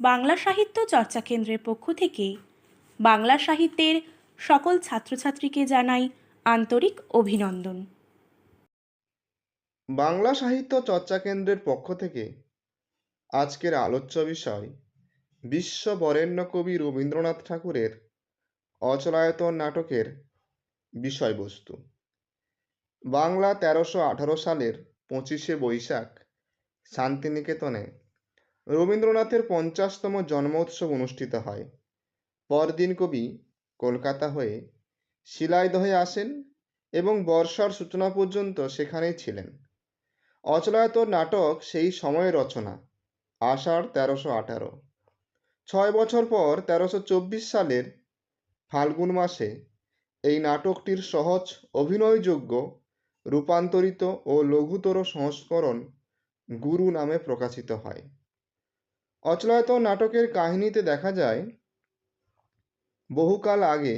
বাংলা সাহিত্য চর্চা কেন্দ্রের পক্ষ থেকে বাংলা সাহিত্যের সকল ছাত্রছাত্রীকে জানাই আন্তরিক অভিনন্দন। বাংলা সাহিত্য চর্চা কেন্দ্রের পক্ষ থেকে আজকের আলোচ্য বিষয়, বিশ্ব বরেণ্য কবি রবীন্দ্রনাথ ঠাকুরের অচলায়তন নাটকের বিষয়বস্তু। বাংলা তেরোশো আঠারো সালের পঁচিশে বৈশাখ শান্তিনিকেতনে রবীন্দ্রনাথের পঞ্চাশতম জন্মোৎসব অনুষ্ঠিত হয়। পরদিন কবি কলকাতা হয়ে শিলাইদহে আসেন এবং বর্ষার সূচনা পর্যন্ত সেখানেই ছিলেন। অচলায়ত নাটক সেই সময়ের রচনা, আষাঢ় তেরোশো আঠারো। ছয় বছর পর তেরোশো চব্বিশ সালের ফাল্গুন মাসে এই নাটকটির সহজ অভিনয়যোগ্য, রূপান্তরিত ও লঘুতর সংস্করণ গুরু নামে প্রকাশিত হয়। অচলায়তন নাটকের কাহিনীতে দেখা যায়, বহুকাল আগে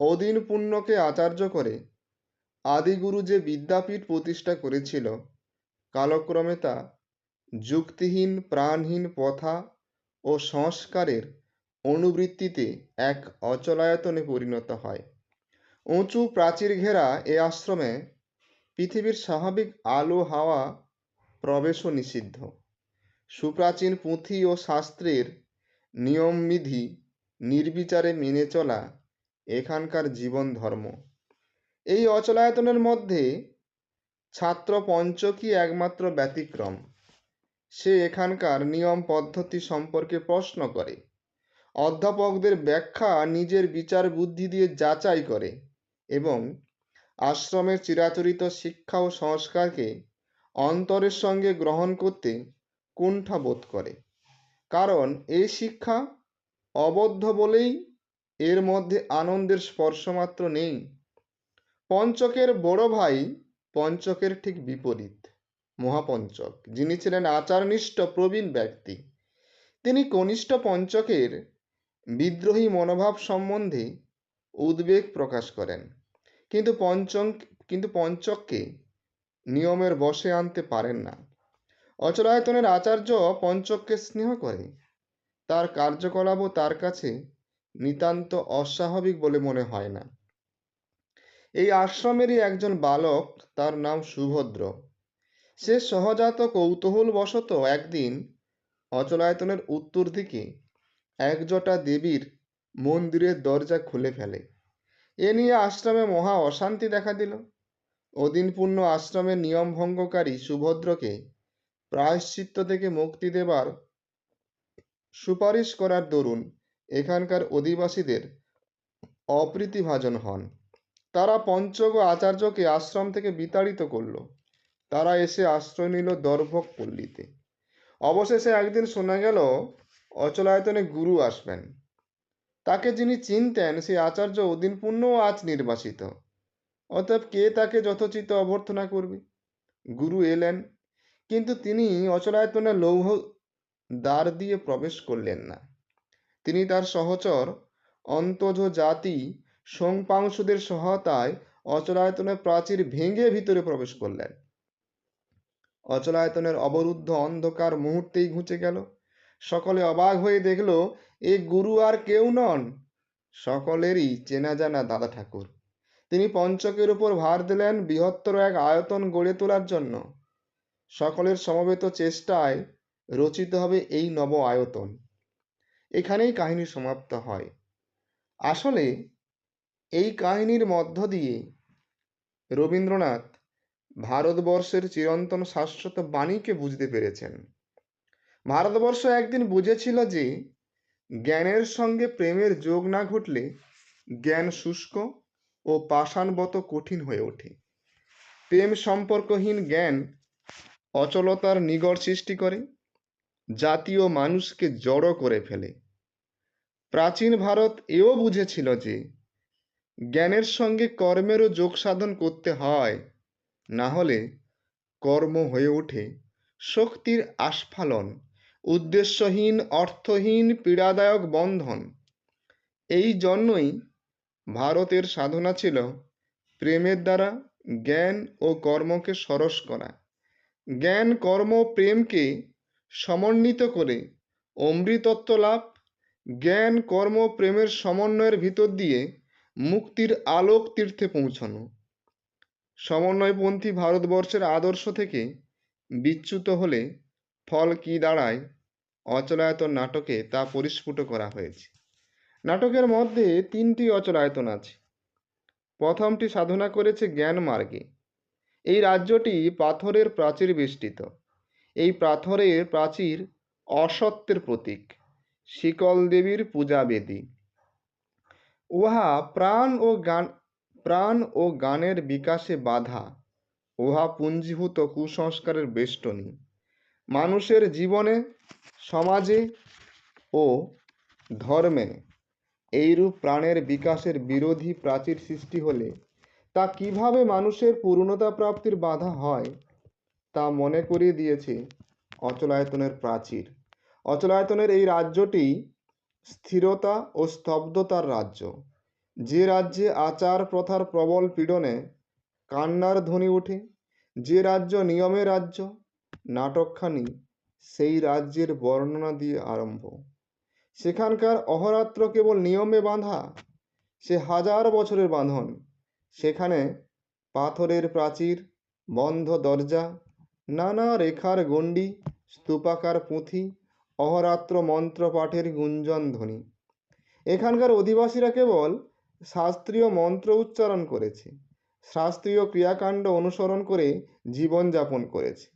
অদিন পুণ্যকে আচার্য করে আদিগুরু যে বিদ্যাপীঠ প্রতিষ্ঠা করেছিল, কালক্রমে তা যুক্তিহীন, প্রাণহীন প্রথা ও সংস্কারের অনুবৃত্তিতে এক অচলায়তনে পরিণত হয়। উঁচু প্রাচীর ঘেরা এ আশ্রমে পৃথিবীর স্বাভাবিক আলো হাওয়া প্রবেশও নিষিদ্ধ। সুপ্রাচীন পুঁথি ও শাস্ত্রের নিয়মবিধি নির্বিচারে মেনে চলা এখানকার জীবন ধর্ম এই অচলায়তনের মধ্যে ছাত্র পঞ্চকই একমাত্র ব্যতিক্রম। সে এখানকার নিয়ম পদ্ধতি সম্পর্কে প্রশ্ন করে। অধ্যাপকদের ব্যাখ্যা নিজের বিচার বুদ্ধি দিয়ে যাচাই করে এবং আশ্রমের চিরাচরিত শিক্ষা ও সংস্কারকে অন্তরের সঙ্গে গ্রহণ করতে কুণ্ঠা বোধ করে। কারণ এই শিক্ষা অবদ্ধ বলেই এর মধ্যে আনন্দের স্পর্শমাত্র নেই। পঞ্চকের বড় ভাই পঞ্চকের ঠিক বিপরীত, মহাপঞ্চক, যিনি ছিলেন আচারনিষ্ঠ প্রবীণ ব্যক্তি। তিনি কনিষ্ঠ পঞ্চকের বিদ্রোহী মনোভাব সম্বন্ধে উদ্বেগ প্রকাশ করেন। কিন্তু পঞ্চম কিন্তু পঞ্চককে নিয়মের বশে আনতে পারেন না। অচলায়তনের আচার্য পঞ্চককে স্নেহ করে। তার কার্যকলাপও তার কাছে নিতান্ত অস্বাভাবিক বলে মনে হয় না। এই আশ্রমেরই একজন বালক, তার নাম সুভদ্র। সে সহজাত কৌতূহলবশত একদিন অচলায়তনের উত্তর দিকে একজোটা দেবীর মন্দিরের দরজা খুলে ফেলে। এ নিয়ে আশ্রমে মহা অশান্তি দেখা দিল। অদিনপূর্ণ আশ্রমের নিয়ম ভঙ্গকারী সুভদ্রকে প্রায়শ্চিত্ত থেকে মুক্তি দেবার সুপারিশ করার দরুন এখানকার অধিবাসীদের অপ্রীতিভাজন হন। তারা পঞ্চক ও আচার্যকে আশ্রম থেকে বিতাড়িত করল। তারা এসে আশ্রয় নিল দর্ভক পল্লীতে। অবশেষে একদিন শোনা গেল, অচলায়তনে গুরু আসবেন। তাকে যিনি চিনতেন সেই আচার্য অদিনপূর্ণও আজ নির্বাসিত। অতএব কে তাকে যথোচিত অভ্যর্থনা করবে? গুরু এলেন কিন্তু তিনি অচলায়তনে লৌহ দ্বার দিয়ে প্রবেশ করলেন না। তিনি তার সহচর অন্তজ জাতি সোংপাংশুদের সহায়তায় অচলায়তনের প্রাচীর ভেঙে ভিতরে প্রবেশ করলেন। অচলায়তনের অবরুদ্ধ অন্ধকার মুহূর্তেই ঘুচে গেল। সকলে অবাক হয়ে দেখল, এ গুরু আর কেউ নন। সকলেরই চেনা জানা দাদা ঠাকুর। তিনি পঞ্চকের উপর ভার দিলেন বৃহত্তর এক আয়তন গড়ে তোলার জন্য। সকলের সমবেত চেষ্টায় রচিত হবে এই নব আয়তন। এখানেই কাহিনী সমাপ্ত হয়। আসলে এই কাহিনীর মধ্য দিয়ে রবীন্দ্রনাথ ভারতবর্ষের চিরন্তন শাশ্বত বাণীকে বুঝতে পেরেছেন। ভারতবর্ষ একদিন বুঝেছিল যে জ্ঞানের সঙ্গে প্রেমের যোগ না ঘটলে জ্ঞান শুষ্ক ও পাষাণবত কঠিন হয়ে ওঠে। প্রেম সম্পর্কহীন জ্ঞান অচলতার নিগড় সৃষ্টি করে, জাতীয় মানুষকে জড়ো করে ফেলে। প্রাচীন ভারত এও বুঝেছিল যে, জ্ঞানের সঙ্গে কর্মেরও যোগ সাধন করতে হয়, না হলে কর্ম হয়ে ওঠে শক্তির আস্ফালন, উদ্দেশ্যহীন, অর্থহীন, পীড়াদায়ক বন্ধন। এই জন্যই ভারতের সাধনা ছিল প্রেমের দ্বারা জ্ঞান ও কর্মকে সরস করা। জ্ঞান, কর্ম, প্রেমকে সমন্বিত করে অমৃতত্ব লাভ, জ্ঞান, কর্ম, প্রেমের সমন্বয়ের ভিতর দিয়ে মুক্তির আলোক তীর্থে পৌঁছানো। সমন্বয়পন্থী ভারতবর্ষের আদর্শ থেকে বিচ্যুত হলে ফল কি দাঁড়ায়? অচলায়তন নাটকে তা পরিস্ফুট করা হয়েছে। নাটকের মধ্যে তিনটি অচলায়তন আছে। প্রথমটি সাধনা করেছে জ্ঞান মার্গে। এই রাজ্যটি পাথরের প্রাচীর বেষ্টিত। এই পাথরের প্রাচীর অসত্যের প্রতীক, শিকল দেবীর পূজা বেদী। উহা প্রাণ ও গান, প্রাণ ও গানের বিকাশে বাধা। উহা পুঞ্জীভূত কুসংস্কারের বেষ্টনী। মানুষের জীবনে, সমাজে ও ধর্মে এইরূপ প্রাণের বিকাশের বিরোধী প্রাচীর সৃষ্টি হলে তা কীভাবে মানুষের পূর্ণতা প্রাপ্তির বাধা হয়, তা মনে করিয়ে দিয়েছে অচলায়তনের প্রাচীর। অচলায়তনের এই রাজ্যটি স্থিরতা ও স্তব্ধতার রাজ্য। যে রাজ্যে আচার প্রথার প্রবল পীড়নে কান্নার ধ্বনি ওঠে, যে রাজ্য নিয়মের রাজ্য নাটকখানি, সেই রাজ্যের বর্ণনা দিয়ে আরম্ভ। সেখানকার অহরাত্র কেবল নিয়মে বাঁধা, সে হাজার বছরের বাঁধন। সেখানে পাথরের প্রাচীর, বন্ধ দরজা, নানা রেখার গণ্ডি, স্তূপাকার পুঁথি, অহরাত্র মন্ত্র পাঠের গুঞ্জন ধ্বনি। এখানকার অধিবাসীরা কেবল শাস্ত্রীয় মন্ত্র উচ্চারণ করেছে, শাস্ত্রীয় ক্রিয়াকাণ্ড অনুসরণ করে জীবনযাপন করেছে।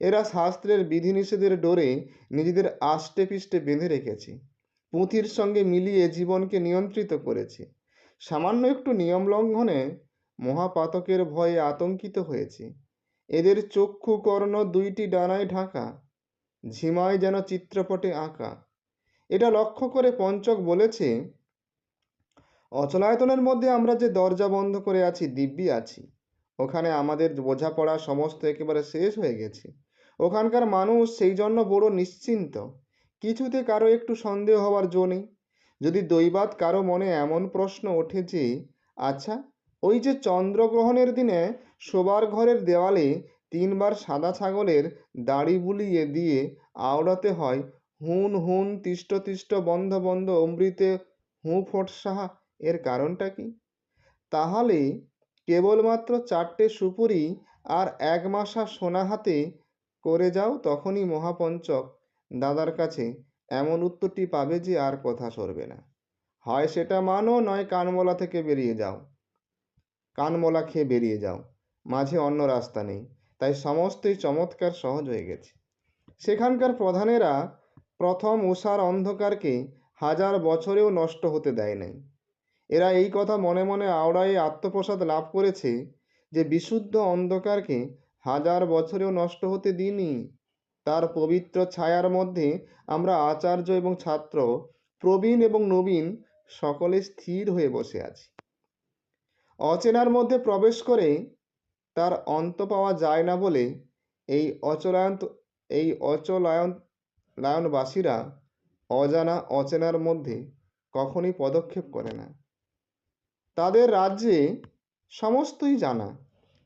এরা শাস্ত্রের বিধিনিষেধের ডোরে নিজেদের আষ্টে পিষ্টে বেঁধে রেখেছে, পুঁথির সঙ্গে মিলিয়ে জীবনকে নিয়ন্ত্রিত করেছে। সামান্য একটু নিয়ম লঙ্ঘনে মহাপাতকের ভয়ে আতঙ্কিত হয়েছে। এদের চক্ষু কর্ণ দুইটি ডানায় ঢাকা, ঝিমায় যেন চিত্রপটে আঁকা। এটা লক্ষ্য করে পঞ্চক বলেছে, অচলায়তনের মধ্যে আমরা যে দরজা বন্ধ করে আছি, দিব্যি আছি। ওখানে আমাদের বোঝাপড়া সমস্ত একেবারে শেষ হয়ে গেছে। ওখানকার মানুষ সেই জন্য বড় নিশ্চিন্ত। কিছুতে কারও একটু সন্দেহ হওয়ার জো নেই। যদি দৈবাত কারও মনে এমন প্রশ্ন ওঠে যে আচ্ছা ওই যে চন্দ্রগ্রহণের দিনে শোবার ঘরের দেওয়ালে তিনবার সাদা ছাগলের দাড়ি বুলিয়ে দিয়ে আওড়াতে হয়, হুন হুন তিষ্ট তিষ্ট বন্ধ বন্ধ অমৃতে হু ফোট সাহা, এর কারণটা কি? তাহলে কেবলমাত্র চারটে সুপুরি আর এক মাসা সোনা হাতে করে যাও তখনই মহাপঞ্চক, দাদার কাছে এমন উত্তরটি পাবে যে আর কথা সরবে না। হয় সেটা মানো, নয় কানমলা থেকে বেরিয়ে যাও। কানমলা খেয়ে বেরিয়ে যাও। মাঝে অন্য রাস্তা নেই। তাই সমস্তই চমৎকার সহজ হয়ে গেছে। সেখানকার প্রধানেরা প্রথম উষার অন্ধকারকে হাজার বছরেও নষ্ট হতে দেয় নাই। এরা এই কথা মনে মনে আওড়ায় আত্মপ্রসাদ লাভ করেছে যে বিশুদ্ধ অন্ধকারকে হাজার বছরেও নষ্ট হতে দিইনি। তার পবিত্র ছায়ার মধ্যে আমরা আচার্য এবং ছাত্র, প্রবীণ এবং নবীন সকলে স্থির হয়ে বসে আছি। অচেনার মধ্যে প্রবেশ করে তার অন্ত পাওয়া যায় না বলে এই অচলায়ন এই অচলায়ন, লায়নবাসীরা অজানা, অচেনার মধ্যে কখনই পদক্ষেপ করে না। তাদের রাজ্যে সমস্তই জানা,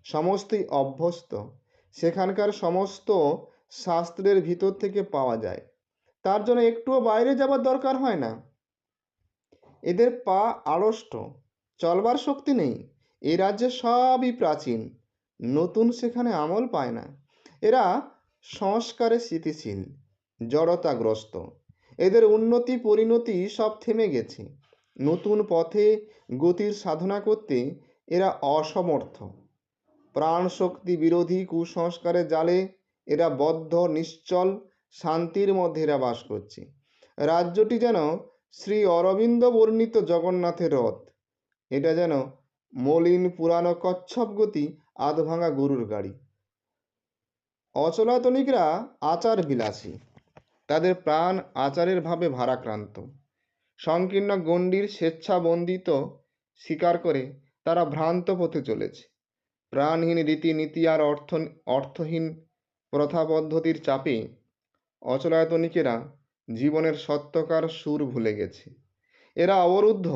সমস্তই অভ্যস্ত। সেখানকার সমস্ত শাস্ত্রের ভিতর থেকে পাওয়া যায়। তার জন্য একটুও বাইরে যাবার দরকার হয় না। এদের পা আড়ষ্ট, চলবার শক্তি নেই। এ রাজ্যে সবই প্রাচীন, নতুন সেখানে আমল পায় না। এরা সংস্কারে স্থিতিশীল, জড়তাগ্রস্ত। এদের উন্নতি পরিণতি সব থেমে গেছে। নতুন পথে গতির সাধনা করতে এরা অসমর্থ। প্রাণ শক্তি বিরোধী কুসংস্কারের জালে এরা বদ্ধ, নিশ্চল, শান্তির মধ্যে এরা বাস করছে। রাজ্যটি যেন শ্রী অরবিন্দ বর্ণিত জগন্নাথের রথ। এটা যেন মলিন পুরানো কচ্ছপ গতি, আধভাঙা গরুর গাড়ি। অচলাতনিকরা আচার বিলাসী তাদের প্রাণ আচারের ভাবে ভারাক্রান্ত। সংকীর্ণ গণ্ডির স্বেচ্ছাবন্দিত স্বীকার করে তারা ভ্রান্ত পথে চলেছে। প্রাণহীন রীতিনীতি আর অর্থ, অর্থহীন প্রথা পদ্ধতির চাপে অচলায়তনিকেরা জীবনের সত্যকার সুর ভুলে গেছে। এরা অবরুদ্ধ,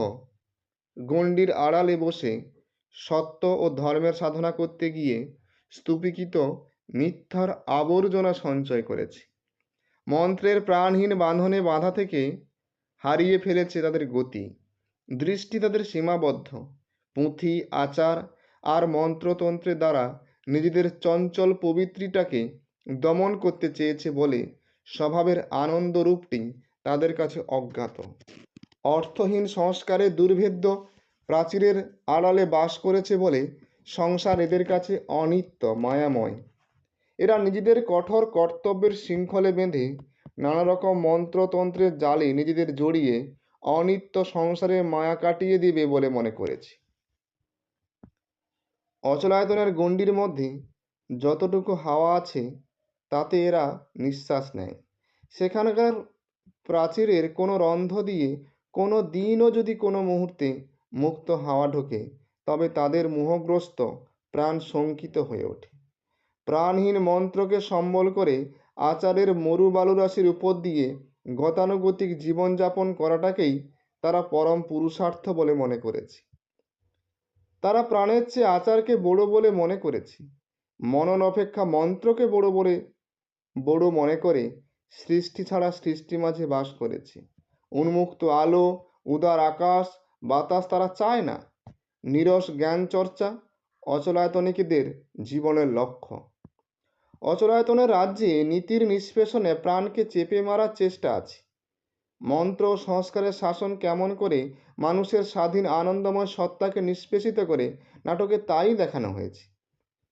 গণ্ডির আড়ালে বসে সত্য ও ধর্মের সাধনা করতে গিয়ে স্তূপীকৃত মিথ্যার আবর্জনা সঞ্চয় করেছে। মন্ত্রের প্রাণহীন বাঁধনে বাঁধা থেকে হারিয়ে ফেলেছে তাদের গতি। দৃষ্টি তাদের সীমাবদ্ধ। পুঁথি, আচার আর মন্ত্রতন্ত্রের দ্বারা নিজেদের চঞ্চল পবিত্রিটাকে দমন করতে চেয়েছে বলে স্বভাবের আনন্দ রূপটি তাদের কাছে অজ্ঞাত। অর্থহীন সংস্কারের দুর্ভেদ্য প্রাচীরের আড়ালে বাস করেছে বলে সংসার এদের কাছে অনিত্য, মায়াময়। এরা নিজেদের কঠোর কর্তব্যের শৃঙ্খলে বেঁধে নানা রকম মন্ত্রতন্ত্রের জালে নিজেদের জড়িয়ে অনিত্য সংসারের মায়া কাটিয়ে দিবে বলে মনে করেছে। অচলায়তনের গণ্ডির মধ্যে যতটুকু হাওয়া আছে তাতে এরা নিঃশ্বাস নেয়। সেখানকার প্রাচীরের কোনো রন্ধ্র দিয়ে কোনো দিনও যদি কোনো মুহূর্তে মুক্ত হাওয়া ঢোকে, তবে তাদের মোহগ্রস্ত প্রাণ শঙ্কিত হয়ে ওঠে। প্রাণহীন মন্ত্রকে সম্বল করে আচারের মরু বালুরাশির উপর দিয়ে গতানুগতিক জীবনযাপন করাটাকেই তারা পরম পুরুষার্থ বলে মনে করেছে। তারা প্রাণের চেয়ে আচারকে বড় বলে মনে করেছে। মনন অপেক্ষা মন্ত্রকে বড় বলে বড় মনে করে সৃষ্টি ছাড়া সৃষ্টি মাঝে বাস করেছে। উন্মুক্ত আলো, উদার আকাশ, বাতাস তারা চায় না। নিরস জ্ঞান চর্চা, অচলায়তনিকদের জীবনের লক্ষ্য। অচলায়তনের রাজ্যে নীতির নিষ্পেষণে প্রাণকে চেপে মারার চেষ্টা আছে। মন্ত্র সংস্কারের শাসন কেমন করে মানুষের স্বাধীন আনন্দময় সত্তাকে নিষ্পেষিত করে নাটকে তাই দেখানো হয়েছে।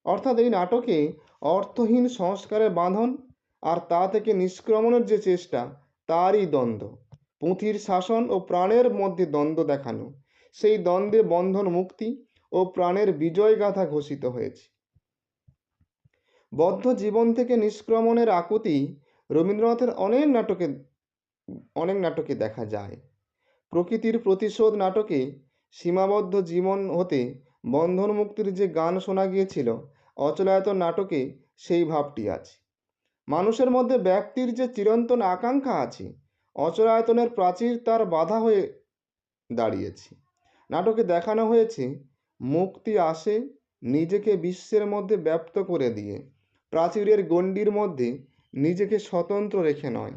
অর্থাৎ এই নাটকে অর্থহীন সংস্কারের বাঁধন আর তা থেকে নিষ্ক্রমণের যে চেষ্টা, তারই দ্বন্দ্ব। পুঁথির শাসন ও প্রাণের মধ্যে দ্বন্দ্ব দেখানো, সেই দ্বন্দ্বে বন্ধন মুক্তি ও প্রাণের বিজয়গাথা ঘোষিত হয়েছে। বদ্ধ জীবন থেকে নিষ্ক্রমণের আকুতি রবীন্দ্রনাথের অনেক নাটকে অনেক নাটকে দেখা যায়। প্রকৃতির প্রতিশোধ নাটকে সীমাবদ্ধ জীবন হতে বন্ধন মুক্তির যে গান শোনা গিয়েছিল অচলায়তন নাটকে সেই ভাবটি আছে। মানুষের মধ্যে ব্যক্তির যে চিরন্তন আকাঙ্ক্ষা আছে অচরায়তনের প্রাচীর তার বাধা হয়ে দাঁড়িয়েছে। নাটকে দেখানো হয়েছে, মুক্তি আসে নিজেকে বিশ্বের মধ্যে ব্যপ্ত করে দিয়ে, প্রাচীরের গণ্ডির মধ্যে নিজেকে স্বতন্ত্র রেখে নয়।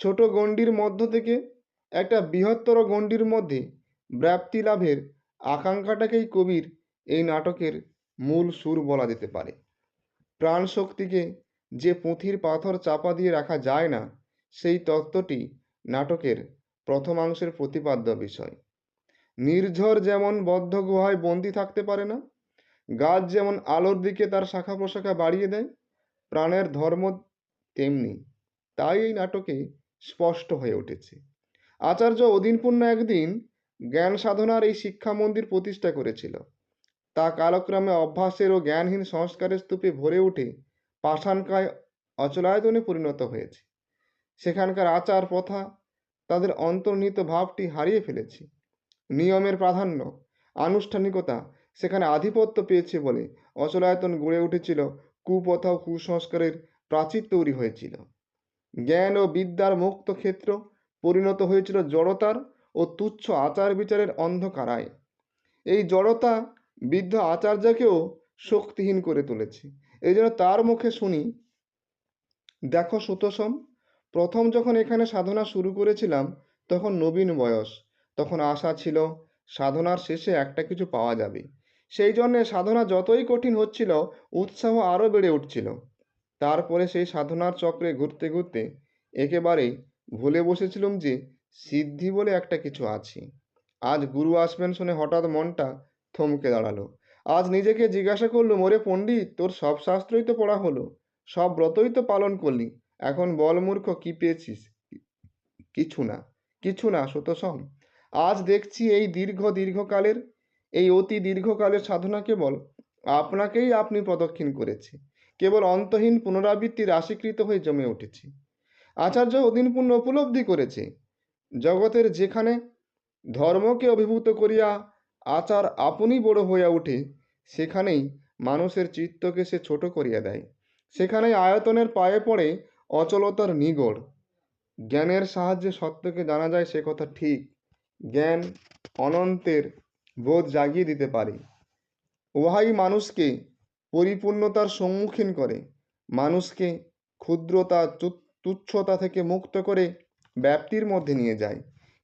ছোট গণ্ডির মধ্য থেকে একটা বৃহত্তর গণ্ডির মধ্যে ব্যাপ্তি লাভের আকাঙ্ক্ষাটাকেই কবির এই নাটকের মূল সুর বলা যেতে পারে। প্রাণ শক্তিকে যে পুঁথির পাথর চাপা দিয়ে রাখা যায় না, সেই তত্ত্বটি নাটকের প্রথমাংশের প্রতিপাদ্য বিষয়। নির্ঝর যেমন বদ্ধ গুহায় বন্দি থাকতে পারে না, গাছ যেমন আলোর দিকে তার শাখা প্রশাখা বাড়িয়ে দেয়, প্রাণের ধর্ম তেমনি, তাই এই নাটকে স্পষ্ট হয়ে উঠেছে। আচার্য অধীনপূর্ণ একদিন জ্ঞান সাধনার এই শিক্ষা মন্দির প্রতিষ্ঠা করেছিল। তা কালক্রমে অভ্যাসের ও জ্ঞানহীন সংস্কারের স্তূপে ভরে উঠে পাষাণকায় অচলায়তনে পরিণত হয়েছে। সেখানকার আচার প্রথা তাদের অন্তর্নিহিত ভাবটি হারিয়ে ফেলেছে। নিয়মের প্রাধান্য, আনুষ্ঠানিকতা সেখানে আধিপত্য পেয়েছে বলে অচলায়তন গড়ে উঠেছিল, কুপ্রথা ও কুসংস্কারের প্রাচীর তৈরি হয়েছিল। জ্ঞান ও বিদ্যার মুক্ত ক্ষেত্র পরিণত হয়েছিল জড়তার ও তুচ্ছ আচার বিচারের অন্ধকারায়। এই জড়তা বৃদ্ধ আচার্যকেও শক্তিহীন করে তুলেছে। এই জন্য তার মুখে শুনি, দেখো সুতসম প্রথম যখন এখানে সাধনা শুরু করেছিলাম, তখন নবীন বয়স। তখন আশা ছিল, সাধনার শেষে একটা কিছু পাওয়া যাবে। সেই জন্যে সাধনা যতই কঠিন হচ্ছিল, উৎসাহ আরও বেড়ে উঠছিল। তারপরে সেই সাধনার চক্রে ঘুরতে ঘুরতে একেবারেই ভুলে বসেছিলাম যে, সিদ্ধি বলে একটা কিছু আছে। আজ গুরু আসবেন শুনে হঠাৎ মনটা থমকে দাঁড়াল। আজ নিজেকে জিজ্ঞাসা করল মোরে পণ্ডিত, তোর সব শাস্ত্রই তো পড়া হলো, সব ব্রতই তো পালন করলি, এখন বল মূর্খ, কি পেয়েছিস? কিছু না কিছু না সুতসম আজ দেখছি এই দীর্ঘ দীর্ঘকালের, এই অতি দীর্ঘকালের সাধনা কেবল আপনাকেই আপনি প্রদক্ষিণ করেছে, কেবল অন্তহীন পুনরাবৃত্তি রাশিকৃত হয়ে জমে উঠেছে, আচার্য অধীনপূর্ণ উপলব্ধি করেছে, জগতের যেখানে ধর্মকে অভিভূত করিয়া আচার আপনি বড় হইয়া ওঠে সেখানেই মানুষের চিত্তকে সে ছোট করিয়া দেয়। সেখানেই আয়তনের পায়ে পড়ে অচলতার নিগড়। জ্ঞানের সাহায্যে সত্যকে জানা যায় সে কথা ঠিক। জ্ঞান অনন্তের বোধ জাগিয়ে দিতে পারে। উহাই মানুষকে পরিপূর্ণতার সম্মুখীন করে। মানুষকে ক্ষুদ্রতা তুচ্ছতা থেকে মুক্ত করে ব্যাপ্তির মধ্যে নিয়ে যায়।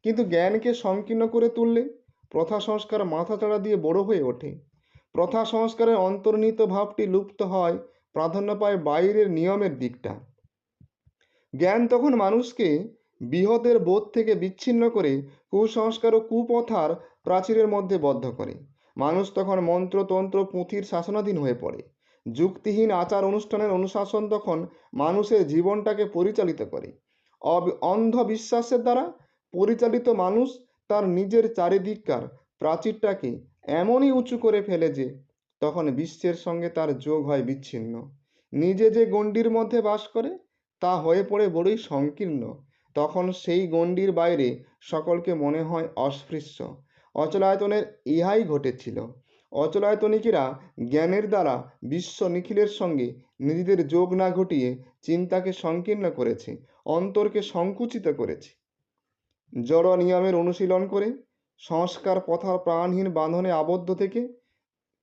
কিন্তু জ্ঞানকে সংকীর্ণ করে তুললে প্রথা সংস্কার মাথাচাড়া দিয়ে বড় হয়ে ওঠে। প্রথা সংস্কারের অন্তর্নিহিত ভাবটি লুপ্ত হয় প্রাধান্য পায় বাইরের নিয়মের দিকটা। জ্ঞান তখন মানুষকে বৃহদের বোধ থেকে বিচ্ছিন্ন করে কুসংস্কার ও কুপথার প্রাচীরের মধ্যে বদ্ধ করে। মানুষ তখন মন্ত্রতন্ত্র পুঁথির শাসনাধীন হয়ে পড়ে। যুক্তিহীন আচার অনুষ্ঠানের অনুশাসন তখন মানুষের জীবনটাকে পরিচালিত করে। অন্ধবিশ্বাসের দ্বারা পরিচালিত মানুষ তার নিজের চারিদিককার প্রাচীরটাকে এমনই উঁচু করে ফেলে যে, তখন বিশ্বের সঙ্গে তার যোগ হয় বিচ্ছিন্ন। নিজে যে গণ্ডির মধ্যে বাস করে, তা হয়ে পড়ে বড়ই সংকীর্ণ। তখন সেই গণ্ডির বাইরে সকলকে মনে হয় অস্পৃশ্য। অচলায়তনের ইহাই ঘটেছিল। অচলায়তনিকেরা জ্ঞানের দ্বারা বিশ্ব নিখিলের সঙ্গে নিজেদের যোগ না ঘটিয়ে চিন্তাকে সংকীর্ণ করেছে, অন্তরকে সংকুচিত করেছে। জড় নিয়মের অনুশীলন করে সংস্কার পথা প্রাণহীন বাঁধনে আবদ্ধ থেকে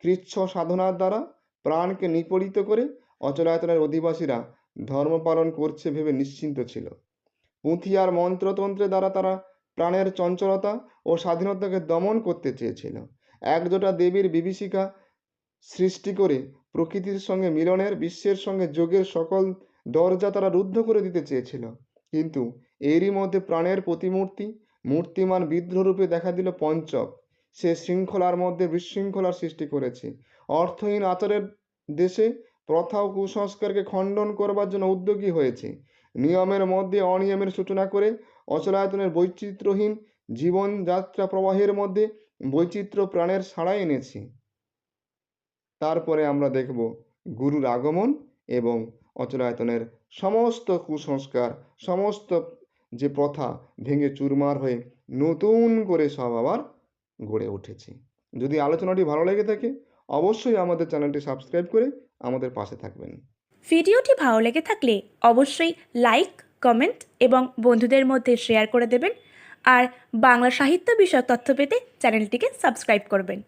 কৃচ্ছ সাধনার দ্বারা প্রাণকে নিপীড়িত করে অচলায়তনের অধিবাসীরা ধর্ম পালন করছে ভেবে নিশ্চিন্ত ছিল। পুঁথি আর মন্ত্রতন্ত্রের দ্বারা তারা প্রাণের চঞ্চলতা ও স্বাধীনতাকে দমন করতে চেয়েছিল। একজোটা দেবীর বিভীষিকা সৃষ্টি করে প্রকৃতির সঙ্গে মিলনের, বিশ্বের সঙ্গে যোগের সকল দরজা তারা রুদ্ধ করে দিতে চেয়েছিল। কিন্তু এরই মধ্যে প্রাণের প্রতিমূর্তি মূর্তিমান বিদ্রোহরূপে দেখা দিল পঞ্চক। সে শৃঙ্খলার মধ্যে বিশৃঙ্খলার সৃষ্টি করেছে। অর্থহীন আচারের দেশে প্রথা ও কুসংস্কারকে খণ্ডন করবার জন্য উদ্যোগী হয়েছে। নিয়মের মধ্যে অনিয়মের সূচনা করে অচলায়তনের বৈচিত্র্যহীন জীবনযাত্রা প্রবাহের মধ্যে বৈচিত্র্য প্রাণের সাড়া এনেছে। তারপরে আমরা দেখব গুরুর আগমন এবং অচলায়তনের সমস্ত কুসংস্কার, সমস্ত যে প্রথা ভেঙে চুরমার হয়ে নতুন করে সব আবার গড়ে উঠেছে। যদি আলোচনাটি ভালো লেগে থাকে, অবশ্যই আমাদের চ্যানেলটি সাবস্ক্রাইব করে আমাদের পাশে থাকবেন। ভিডিওটি ভালো লেগে থাকলে অবশ্যই লাইক, কমেন্ট এবং বন্ধুদের মধ্যে শেয়ার করে দেবেন। আর বাংলা সাহিত্য বিষয়ক তথ্য পেতে চ্যানেলটিকে সাবস্ক্রাইব করবেন।